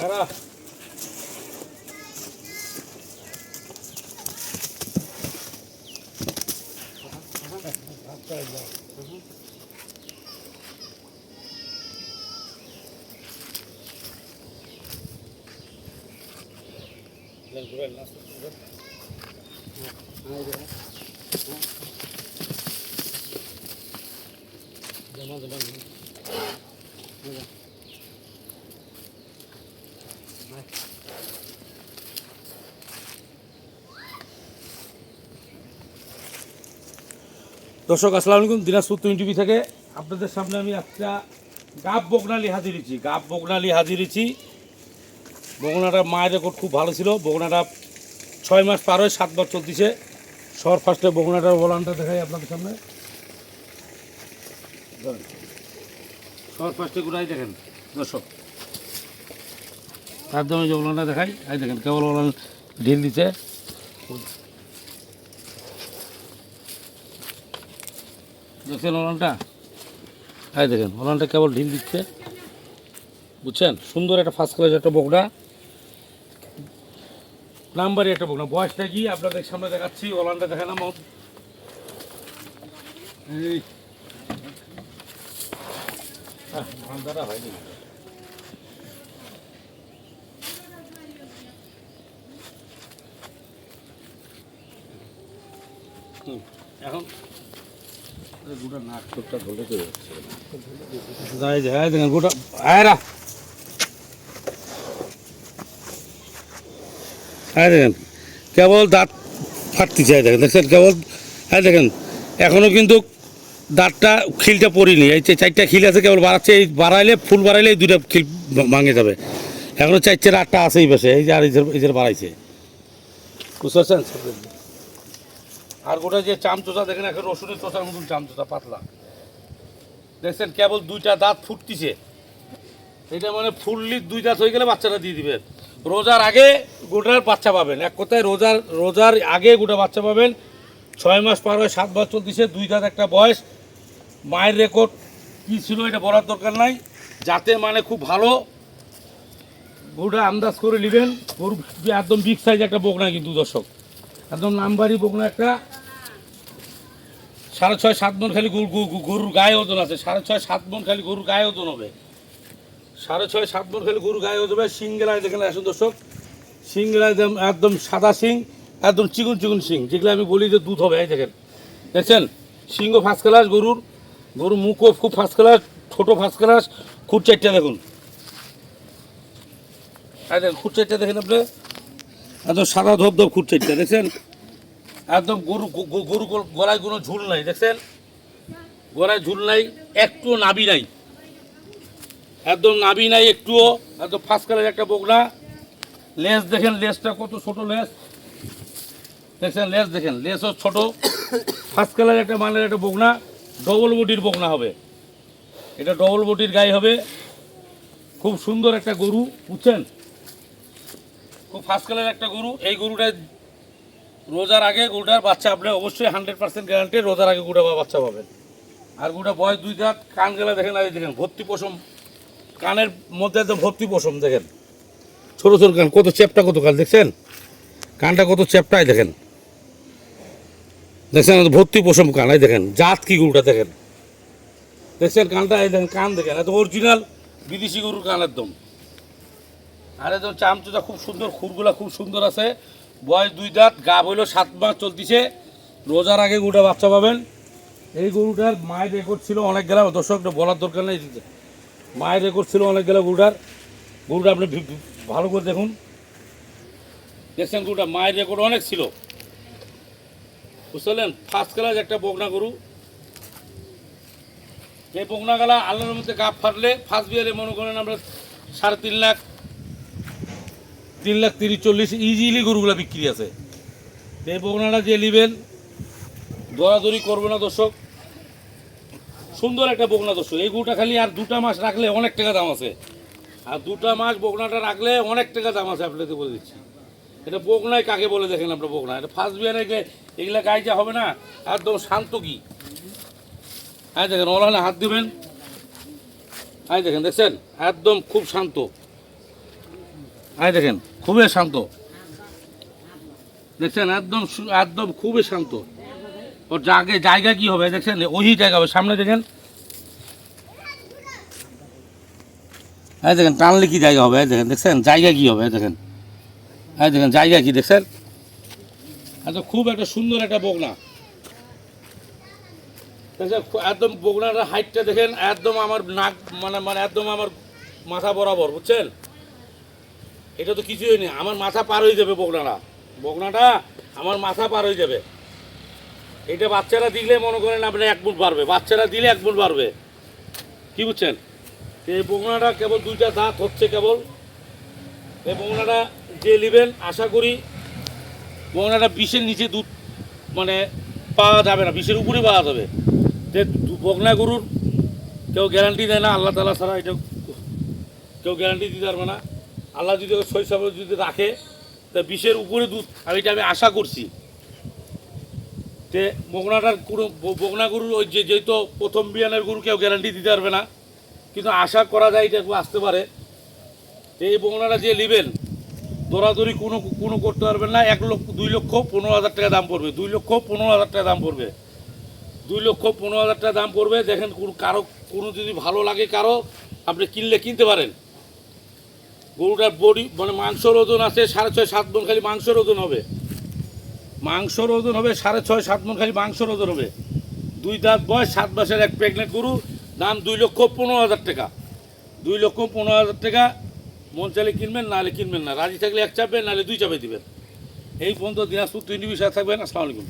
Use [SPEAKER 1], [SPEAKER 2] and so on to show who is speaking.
[SPEAKER 1] Voilà. Zaman zaman. দর্শক, আসসালামু আলাইকুম। দিনাজপুর টুইন টিভি থেকে আপনাদের সামনে আমি একটা গাব বগনালি হাজিরেছি গাব বগনালি হাজিরেছি বগনাটা মায়ের রেকর্ড খুব ভালো ছিল। বগনাটা ছয় মাস পার হয়ে সাতবার চলতেছে। সর ফার্স্টে বগনাটার ওলানটা দেখাই আপনাদের সামনে। সর ফার্স্টে গোড়াই দেখেন? দর্শক একদম এই যে ওলানটা দেখাই, এই দেখেন, কেবল ওলান ঢিল দিচ্ছে দেখছেন ওলানটা? এই দেখেন, ওলানটা কেবল ঢিল দিচ্ছে। বুঝছেন? সুন্দর একটা ফার্স্ট ক্লাস একটা বকনা। নাম্বারই একটা বকনা। বয়সটা কি? আপনাদের সামনে দেখাচ্ছি, ওলানটা দেখেন আমার এই। ধান্দাটা হয়নি। এখন গোটা নাক চোখটা ধরে চলে যাচ্ছে। যাই যাই দেখেন গোটা আয়রা আয় দেখেন কেবল দাঁত ফাটতে চাই দেখেন দেখছেন? কেবল হ্যাঁ দেখেন এখনও কিন্তু দাঁতটা খিলটা পড়িনি। এই চারটা খিল আছে কেবল বাড়াচ্ছে এই বাড়াইলে ফুল বাড়াইলে এই দুটা খিল ভাঙে যাবে। এখনও চার চার আটটা আছে এই পাশে এই যে আর এই যে বাড়াইছে। বুঝতে পারছেন? আর গোটা যে চামচোচা দেখেন, এখন রসুনের চোচার মতন চামচোচা, পাতলা। দেখছেন, কেবল দুইটা দাঁত ফুটতিছে। এটা মানে ফুললি দুই দাঁত হয়ে গেলে বাচ্চাটা দিয়ে দিবেন। রোজার আগে গোটার বাচ্চা পাবেন। এক কথায় রোজার রোজার আগে গোটা বাচ্চা পাবেন। ছয় মাস পার হয়ে সাত বছর চলতেছে, দুই দাঁত একটা বয়স। মায়ের রেকর্ড কী ছিল এটা বলার দরকার নাই। যাতে মানে খুব ভালো গরুটা আন্দাজ করে নেবেন। গরু একদম বিগ সাইজ একটা বকনা কিন্তু দর্শক। একদম নাম্বারি বকনা একটা। সাড়ে ছয়, সাত মন খালি গরু- গরু- গরুর গায়ে ওজন আছে। সাড়ে ছয়, সাত মন খালি গরুর গায়ে ওজন হবে। সাড়ে ছয়, সাত মন খালি গরুর গায়ে ওজন হবে। সিঙ্গেলায় দেখেন আসুন দর্শক। সিঙ্গেলায় একদম সাদা সিং, একদম চিকুন চিকুন সিং। যেগুলো আমি বলি যে দুধ হবে, এই দেখেন। দেখছেন? সিংহ ফার্স্ট ক্লাস গরুর। গরুর মুখও খুব ফার্স্ট ক্লাস ছোটো ফার্স্ট ক্লাস খুব চারটা দেখুন। এই দেখেন চারটা দেখেন আপনি। একদম সাদা ধপ ধপ চারটা দেখছেন? একদম গরু গরু গলায় কোনো ঝুল নাই, দেখছেন? গলায় ঝুল নাই, একটুও নাবি নাই। একদম নাবি নাই একটুও, একদম ফার্স্ট কালার একটা বকনা। লেস দেখেন, লেসটা কত ছোট লেস। দেখছেন, লেস দেখেন, লেসও ছোট। ফার্স্ট কালার একটা মানের একটা বকনা ডবল বটির বকনা হবে। এটা ডবল বটির গায়ে হবে। খুব সুন্দর একটা গরু, বুঝছেন? খুব ফার্স্ট কালার একটা গরু। এই গরুটা রোজার আগে গরুটার বাচ্চা আপনি অবশ্যই হান্ড্রেড পার্সেন্ট গ্যারান্টি রোজার আগে গুড়া বাচ্চা পাবেন। আর গুড়া বয়স দুই দাঁত, কান গেলা দেখেন আর দেখেন, ভর্তি পশম। কানের মধ্যে একদম ভর্তি পশম, দেখেন। ছোটো ছোটো কান, কত চ্যাপটা, কত কান, দেখছেন? কানটা কত চ্যাপটাই দেখেন। দেখছেন ভর্তি পশম কান, এই দেখেন, জাত কি গরুটা, দেখেন। দেখছেন, কানটা, এই দেখেন, কান, দেখেন, এত অরিজিনাল বিদেশি গরুর কান একদম। আর একদম চামচুটা খুব সুন্দর, খুরগুলা খুব সুন্দর আছে। বয়স দুই দাঁত, গা হইল সাত মাস চলতিছে। রোজার আগে গরুটা বাচ্চা পাবেন। এই গরুটার মায়ের রেকর্ড ছিল অনেক গেলা দর্শকটা বলার দরকার নেই। মায়ের রেকর্ড ছিল অনেক গেলা গরুটার। গরুটা আপনি ভালো করে দেখুন। দেখছেন গরুটা? মায়ের রেকর্ড অনেক ছিল। বুঝতে ফার্স্ট ক্লাস একটা বগনা গরু। এই বগনা গালা আল্লাহর মধ্যে গাপ ফাটলে ফার্স্ট বিয়ারে মনে করেন আমরা সাড়ে তিন লাখ তিন লাখ তিরিশ, চল্লিশ ইজিলি গরুগুলো বিক্রি আছে। এই বগনাটা যে নেবেন, দরাদরি করবে না দর্শক। সুন্দর একটা বগনা দর্শক। এই গরুটা খালি আর দুটা মাস রাখলে অনেক টাকা দাম আছে। আর দুটা মাস বগনাটা রাখলে অনেক টাকা দাম আছে আপনাদের বলে দিচ্ছি। এটা বগনায় কাকে বলে দেখেন আপনার বগনা এটা ফার্স্ট বিয়ারে এগুলা গায়ে যা হবে না, একদম শান্ত কি? হ্যাঁ দেখেন ওলানে হাত দিবেন। হ্যাঁ দেখেন, দেখছেন? একদম খুব শান্ত। আই দেখেন খুবই শান্ত। দেখছেন, একদম একদম খুবই শান্ত। ওর জায়গা জায়গা কি হবে? দেখছেন, ওই জায়গা হবে। সামনে দেখেন। হ্যাঁ দেখেন, টানলে কি জায়গা হবে? দেখেন, দেখছেন? জায়গা কি হবে? দেখেন। হ্যাঁ দেখেন, জায়গা কি? দেখছেন? আচ্ছা খুব একটা সুন্দর একটা বগনা। খু- একদম বগনাটার হাইটটা দেখেন, একদম আমার নাক মানে মানে একদম আমার মাথা বরাবর, বুঝছেন? এটা তো কিছুই নেই আমার মাথা পার হয়ে যাবে বগনাটা বগনাটা আমার মাথা পার হয়ে যাবে। এটা বাচ্চারা দিলে মনে করেন আপনি এক ফুট বাড়বে। বাচ্চারা দিলে এক ফুট বাড়বে। কি বুঝছেন? এই বগনাটা কেবল দুইটা দাঁত হচ্ছে কেবল। এই বগনাটা যে নেবেন, আশা করি বগনাটা বিষের নিচে দুধ মানে পাওয়া যাবে না। বিষের উপরে পাওয়া যাবে। যে বগনা গরুর কেউ গ্যারান্টি দেয় না, আল্লাহ তালা ছাড়া এটা কেউ গ্যারান্টি দিতে পারবে না। আল্লাহ যদি শৈশবে যদি রাখে, তা বিষের উপরে দুধ, আমি এটা আমি আশা করছি। যে বগনাটার কোনো বগনা গরুর ওই যে যেহেতু প্রথম বিয়ানের গরু কেউ গ্যারান্টি দিতে পারবে না, কিন্তু আশা করা যায় এটা আসতে পারে। তো এই বগনাটা যে নেবেন দৌড়াদৌড়ি কোনো কোনো করতে পারবেন না, এক লক্ষ, দুই লক্ষ পনেরো হাজার টাকা দাম পড়বে, দুই লক্ষ পনেরো হাজার টাকা দাম পড়বে। দুই লক্ষ পনেরো হাজার টাকা দাম পড়বে, দেখেন কারও, কোনো যদি ভালো লাগে কারও, আপনি কিনলে কিনতে পারেন। গরুটার বডি মানে মাংসর ওজন আছে সাড়ে ছয়, সাত মন খালি মাংসর ওজন হবে। মাংসর ওজন হবে সাড়ে ছয়, সাত মন খালি মাংসর ওজন হবে। দুই দাঁত বয়স, সাত মাসের এক প্রেগনেন্ট গরু, দাম দুই লক্ষ পনেরো হাজার টাকা। দুই লক্ষ পনেরো হাজার টাকা, মন চাইলে কিনবেন নাহলে কিনবেন না। রাজি থাকলে এক চাপবেন নাহলে দুই চাপে দিবেন। এই পর্যন্ত দিনাজপুর তিন বিষয় থাকবেন, আসসালামু আলাইকুম।